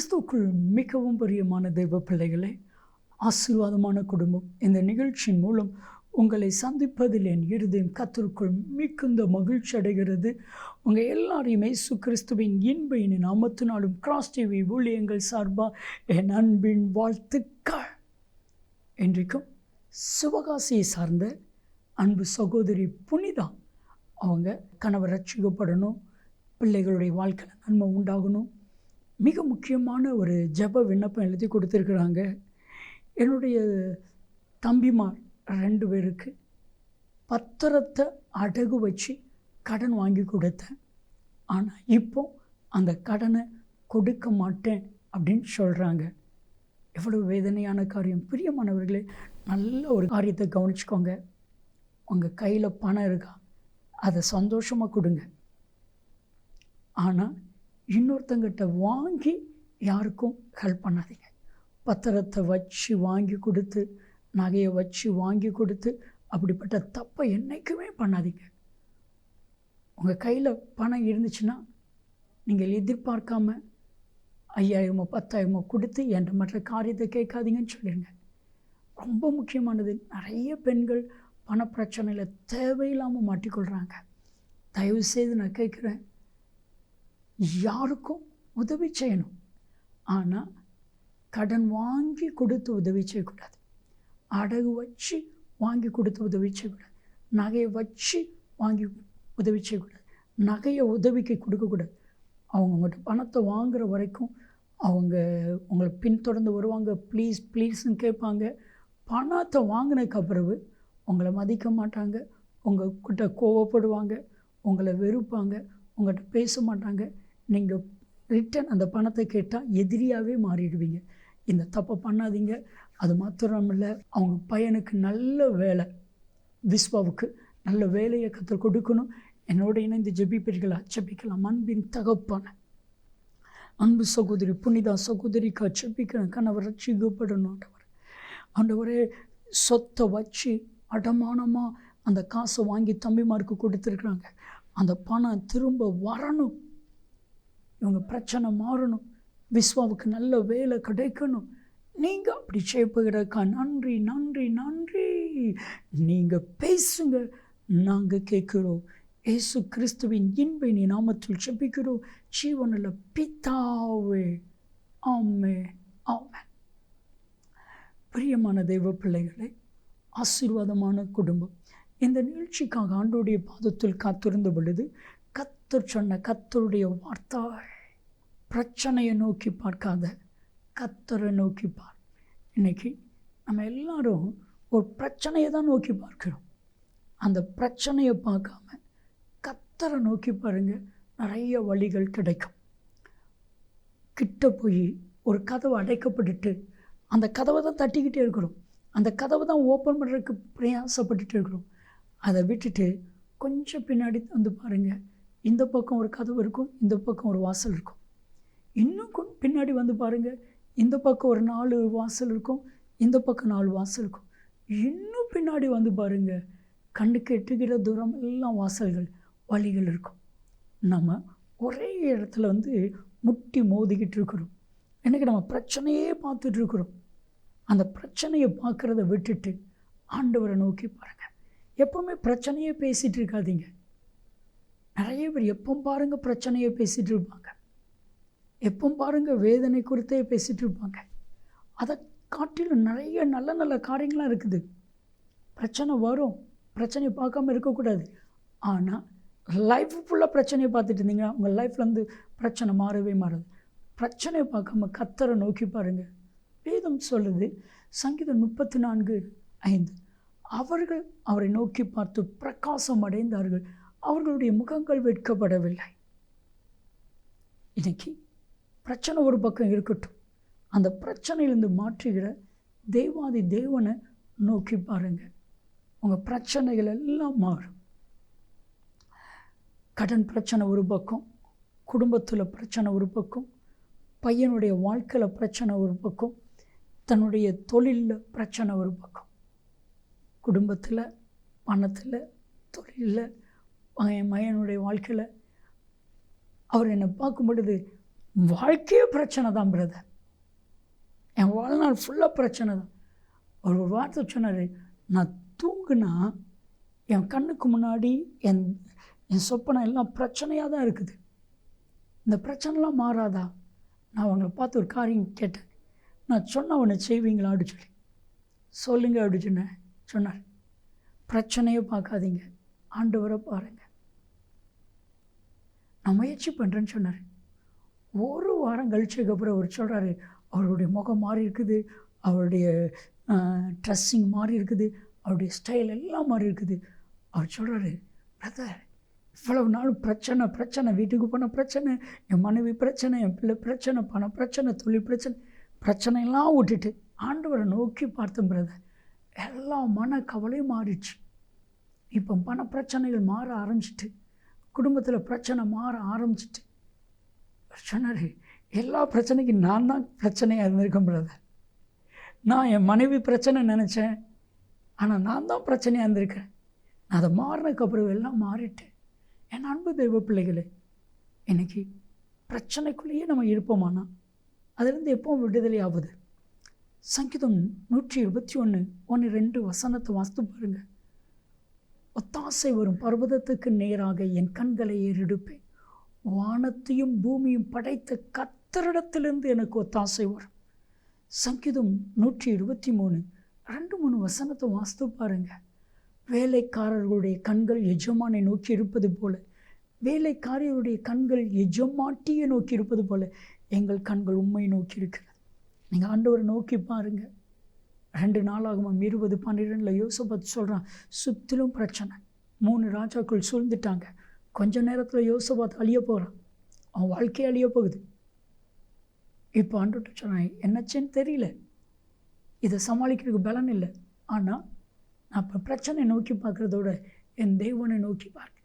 கிறிஸ்துவுக்குள் மிகவும் பிரியமான தெய்வ பிள்ளைகளே ஆசீர்வாதமான குடும்பம். இந்த நிகழ்ச்சியின் மூலம் உங்களை சந்திப்பதில் என் இருதயம் கத்தருக்குள் மிகுந்த மகிழ்ச்சி அடைகிறது. உங்கள் எல்லாரையுமே இயேசு கிறிஸ்துவின் இன்ப இனி நாமத்தினாலும் கிராஸ் டிவி ஊழியங்கள் சார்பாக என் அன்பின் வாழ்த்துக்கள். இன்றைக்கும் சிவகாசியை சார்ந்த அன்பு சகோதரி புனிதா அவங்க கணவர் ரட்சிக்கப்படணும் பிள்ளைகளுடைய வாழ்க்கையில் நன்மை உண்டாகணும். மிக முக்கியமான ஒரு ஜெப விண்ணப்பம் எழுதி கொடுத்துருக்குறாங்க. என்னுடைய தம்பிமார் ரெண்டு பேருக்கு பத்திரத்தை அடகு வச்சு கடன் வாங்கி கொடுத்தேன். ஆனால் இப்போ அந்த கடனை கொடுக்க மாட்டேன் அப்படின்னு சொல்கிறாங்க எவ்வளவு வேதனையான காரியம். பிரியமானவர்களே நல்ல ஒரு காரியத்தை கவனிச்சுக்கோங்க. உங்கள் கையில் பணம் இருக்கா? அதை சந்தோஷமாக கொடுங்க. ஆனால் இன்னொருத்தங்கிட்ட வாங்கி யாருக்கும் ஹெல்ப் பண்ணாதீங்க. பத்திரத்தை வச்சு வாங்கி கொடுத்து நகையை வச்சு வாங்கி கொடுத்து அப்படிப்பட்ட தப்பை என்றைக்குமே பண்ணாதீங்க. உங்கள் கையில் பணம் இருந்துச்சுன்னா நீங்கள் எதிர்பார்க்காம ஐயாயிரமோ பத்தாயிரமோ கொடுத்து என்ற மற்ற காரியத்தை கேட்காதீங்கன்னு சொல்லிடுங்க. ரொம்ப முக்கியமானது நிறைய பெண்கள் பணப்பிரச்சனையில் தேவையில்லாமல் மாட்டிக்கொள்கிறாங்க தயவு செய்து நான் கேட்குறேன் யாருக்கும் உதவி செய்யணும். ஆனால் கடன் வாங்கி கொடுத்து உதவி செய்யக்கூடாது. அடகு வச்சு வாங்கி கொடுத்து உதவி செய்யக்கூடாது. நகையை வச்சு வாங்கி உதவி செய்யக்கூடாது. நகையை உதவிக்கு கொடுக்கக்கூடாது. அவங்க உங்கள்கிட்ட பணத்தை வாங்குகிற வரைக்கும் அவங்க உங்களை பின்தொடர்ந்து வருவாங்க. ப்ளீஸ் ப்ளீஸ்ன்னு கேட்பாங்க. பணத்தை வாங்கினதுக்கு பிறகு உங்களை மதிக்க மாட்டாங்க. உங்கள்கிட்ட கோவப்படுவாங்க. உங்களை வெறுப்பாங்க. உங்கள்கிட்ட பேச மாட்டாங்க. நீங்கள் ரிட்டன் அந்த பணத்தை கேட்டால் எதிரியாகவே மாறிடுவீங்க. இந்த தப்பை பண்ணாதீங்க. அது மாத்திரமில்ல அவங்க பையனுக்கு நல்ல வேலை விஸ்வாவுக்கு நல்ல வேலையை கற்றுக் கொடுக்கணும். என்னோட இணைந்து ஜெபிப்பீர்கள்? அச்சபிக்கலாம் அன்பின் தகப்பான அன்பு சகோதரி புனிதா சகோதரிக்கு அச்சபிக்கணும் கணவர் ரட்சிக்கப்படணும் ஆண்டவர். ஆண்டவரே சொத்தை வச்சு அடமானமாக அந்த காசை வாங்கி தம்பிமாருக்கு கொடுத்துருக்குறாங்க. அந்த பணம் திரும்ப வரணும். இவங்க பிரச்சனை மாறணும். விஸ்வாவுக்கு நல்ல வேலை கிடைக்கணும். நீங்கள் அப்படி செய்யப்படுகிறக்கா நன்றி நன்றி நன்றி. நீங்கள் பேசுங்க நாங்கள் கேட்குறோம். ஏசு கிறிஸ்துவின் இன்பை நீ நாமத்தில் செபிக்கிறோம் ஜீவனில் பித்தாவே ஆமே ஆமே. பிரியமான தெய்வ பிள்ளைகளை ஆசீர்வாதமான குடும்பம். இந்த நிகழ்ச்சிக்காக ஆண்டோடைய பாதத்தில் காத்திருந்த பொழுது கத்தர் சொன்ன கத்தருடைய வார்த்தை பிரச்சனையை நோக்கி பார்க்காத கத்தரை நோக்கி பார். இன்னைக்கு நம்ம எல்லாரும் ஒரு பிரச்சனையை தான் நோக்கி பார்க்கிறோம். அந்த பிரச்சனையை பார்க்காம கத்தரை நோக்கி பாருங்கள் நிறைய வழிகள் கிடைக்கும். கிட்ட போய் ஒரு கதவு அடைக்கப்பட்டுட்டு அந்த கதவை தான் தட்டிக்கிட்டே இருக்கிறோம். அந்த கதவை தான் ஓப்பன் பண்ணுறதுக்கு பிரயாசப்பட்டுட்டு இருக்கிறோம். அதை விட்டுட்டு கொஞ்சம் பின்னாடி வந்து பாருங்கள் இந்த பக்கம் ஒரு கதவு இருக்கும் இந்த பக்கம் ஒரு வாசல் இருக்கும். இன்னும் பின்னாடி வந்து பாருங்கள் இந்த பக்கம் ஒரு நாலு வாசல் இருக்கும் இந்த பக்கம் நாலு வாசல் இருக்கும். இன்னும் பின்னாடி வந்து பாருங்கள் கண்ணுக்கு எட்டுகிற தூரம் எல்லாம் வாசல்கள் வழிகள் இருக்கும். நம்ம ஒரே இடத்துல வந்து முட்டி மோதிக்கிட்டு இருக்கிறோம். எனக்கு நம்ம பிரச்சனையே பார்த்துட்டு இருக்கிறோம். அந்த பிரச்சனையை பார்க்குறத விட்டுட்டு ஆண்டவரை நோக்கி பாருங்கள் எப்போவுமே பிரச்சனையே பேசிகிட்டு இருக்காதீங்க. நிறைய பேர் எப்போ பாருங்க பிரச்சனையை பேசிகிட்டு இருப்பாங்க. எப்போ பாருங்க வேதனை குறித்தே பேசிகிட்டு இருப்பாங்க. அதை காட்டிலும் நிறைய நல்ல நல்ல காரியங்களாக இருக்குது. பிரச்சனை வரும். பிரச்சனையை பார்க்காம இருக்கக்கூடாது. ஆனால் லைஃப் ஃபுல்லாக பிரச்சனையை பார்த்துட்டு இருந்தீங்கன்னா உங்கள் லைஃப்லேருந்து பிரச்சனை மாறவே மாறாது. பிரச்சனையை பார்க்காம கத்தரை நோக்கி பாருங்கள் வேதம் சொல்லுது சங்கீதம் முப்பத்தி நான்கு ஐந்து. அவர்கள் அவரை நோக்கி பார்த்து பிரகாசம் அடைந்தார்கள். அவர்களுடைய முகங்கள் வெட்கப்படவில்லை. இன்னைக்கு பிரச்சனை ஒரு பக்கம் இருக்கட்டும். அந்த பிரச்சனையிலிருந்து மாற்றுகிற தெய்வாதி தேவனை நோக்கி பாருங்க. உங்கள் பிரச்சனைகள் எல்லாம் மாறும். கடன் பிரச்சனை ஒரு பக்கம் குடும்பத்தில் பிரச்சனை ஒரு பக்கம் பையனுடைய வாழ்க்கையில் பிரச்சனை ஒரு பக்கம் தன்னுடைய தொழிலில் பிரச்சனை ஒரு பக்கம். குடும்பத்தில் பணத்தில் தொழிலில் என் மகனுடைய வாழ்க்கையில் அவர் என்னை பார்க்கும் பொழுது வாழ்க்கையே பிரச்சனை தான் பிரதர் என் வாழ்நாள் ஃபுல்லாக பிரச்சனை தான். அவர் ஒரு வார்த்தை சொன்னார் நான் தூங்குனா என் கண்ணுக்கு முன்னாடி என் என் சொப்பனை எல்லாம் பிரச்சனையாக தான் இருக்குது. இந்த பிரச்சனைலாம் மாறாதா? நான் அவங்கள பார்த்து ஒரு காரியம் கேட்டேன். நான் சொன்ன உன்னை செய்வீங்களா? அப்படின்னு சொல்லி. சொல்லுங்க அப்படி சொன்னேன் சொன்னார். பிரச்சனையை பார்க்காதீங்க. ஆண்டவரை பாருங்கள் நான் முயற்சி பண்ணுறேன்னு சொன்னார். ஒரு வாரம் கழிச்சதுக்கப்புறம் அவர் சொல்கிறாரு அவருடைய முகம் மாறி இருக்குது அவருடைய ட்ரெஸ்ஸிங் மாறி இருக்குது அவருடைய ஸ்டைல் எல்லாம் மாறி இருக்குது. அவர் சொல்கிறாரு பிரதர் இவ்வளவு நாள் பிரச்சனை பிரச்சனை வீட்டுக்கு போன பிரச்சனை என் மனைவி பிரச்சனை என் பிள்ளை பிரச்சனை பண பிரச்சனை தொழில் பிரச்சனை பிரச்சனையெல்லாம் விட்டுட்டு ஆண்டவரை நோக்கி பார்த்தேன் பிரதர் எல்லா மன கவலையும் மாறிடுச்சு. இப்போ பண பிரச்சனைகள் மாற ஆரம்பிச்சிட்டு குடும்பத்தில் பிரச்சனை மாற ஆரம்பிச்சிட்டு. சொன்னார் எல்லா பிரச்சனைக்கும் நான் தான் பிரச்சனையாக இருந்திருக்கேன் பிரதர் நான் என் மனைவி பிரச்சனை நினச்சேன். ஆனால் நான் தான் பிரச்சனையாக இருந்திருக்கிறேன் நான் அதை மாறினதுக்கப்புறம் எல்லாம் மாறிட்டேன் என் அன்பு தெய்வ பிள்ளைகளே இன்றைக்கி பிரச்சனைக்குள்ளேயே நம்ம இருப்போமானா? அதுலேருந்து எப்போ விடுதலை ஆகுது? சங்கீதம் நூற்றி இருபத்தி ஒன்று ஒன்று ரெண்டு வசனத்தை வாசித்து பாருங்கள் ஒத்தாசை வரும் பர்வதத்துக்கு நேராக என் கண்களை ஏறெடுப்பேன். வானத்தையும் பூமியும் படைத்த கத்தரிடத்திலிருந்து எனக்கு ஒத்தாசை வரும். சங்கீதம் நூற்றி இருபத்தி மூணு. ரெண்டு மூணு வசனத்தை வாஸ்து பாருங்க. வேலைக்காரர்களுடைய கண்கள் எஜமானை நோக்கி இருப்பது போல. வேலைக்காரருடைய கண்கள் எஜமாட்டியை நோக்கி இருப்பது போல. எங்கள் கண்கள் உண்மை நோக்கி இருக்கிறது. நீங்கள் ஆண்டவரை நோக்கி பாருங்கள் ரெண்டு நாளாகும்? இருபது பன்னிரெண்டில் யோசபத் சொல்கிறான் சுற்றிலும் பிரச்சனை. மூணு ராஜாக்கள் சூழ்ந்துட்டாங்க. கொஞ்ச நேரத்தில் யோசபாத் அழிய போகிறான் அவன் வாழ்க்கையே அழிய போகுது. இப்போ ஆண்டுட்டு சொன்னான் என்னச்சேன்னு தெரியல. இதை சமாளிக்கிறதுக்கு பலன் இல்லை. ஆனால் நான் இப்போ பிரச்சனை நோக்கி பார்க்குறதோட என் தெய்வனை நோக்கி பார்க்க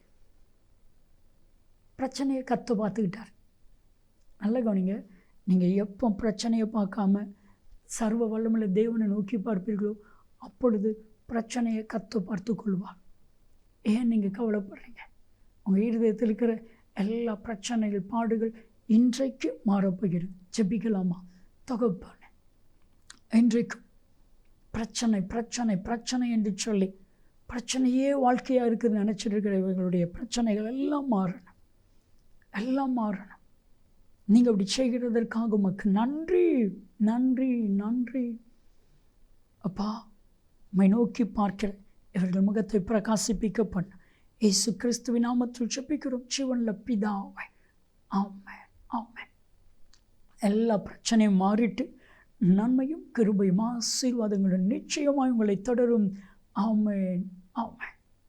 பிரச்சனையை கற்று பார்த்துக்கிட்டார். நல்ல கவனிங்க நீங்கள் எப்போ பிரச்சனையை பார்க்காம சர்வ வல்லமுள்ள தேவனை நோக்கி பார்ப்பீர்களோ அப்பொழுது பிரச்சனையை கற்று பார்த்து கொள்வார். ஏன் நீங்கள் கவலைப்படுறீங்க? உங்கள் இருதயத்தில் இருக்கிற எல்லா பிரச்சனைகள் பாடுகள் இன்றைக்கு மாறப்போகிறது ஜெபிக்கலாமா? தொகுப்பான இன்றைக்கும் பிரச்சனை பிரச்சனை பிரச்சனை என்று சொல்லி பிரச்சனையே வாழ்க்கையாக இருக்குதுன்னு நினச்சிருக்கிற இவங்களுடைய பிரச்சனைகள் எல்லாம் மாறணும். எல்லாம் மாறணும். நீங்கள் அப்படி செய்கிறதற்காக உமக்கு நன்றி. நன்றி நன்றி. அப்பா மை நோக்கி பார்க்கிற இவர்கள் முகத்தை பிரகாசிப்பிக்க பண்ண இயேசு கிறிஸ்துவின் நாமத்தில் செப்பிக்கிறோம் சிவன்ல பிதாவை. ஆமை ஆமை எல்லா பிரச்சனையும் மாறிட்டு நன்மையும் கிருபையும் ஆசீர்வாதங்களும் நிச்சயமாக உங்களை தொடரும். ஆமேன் ஆமேன்.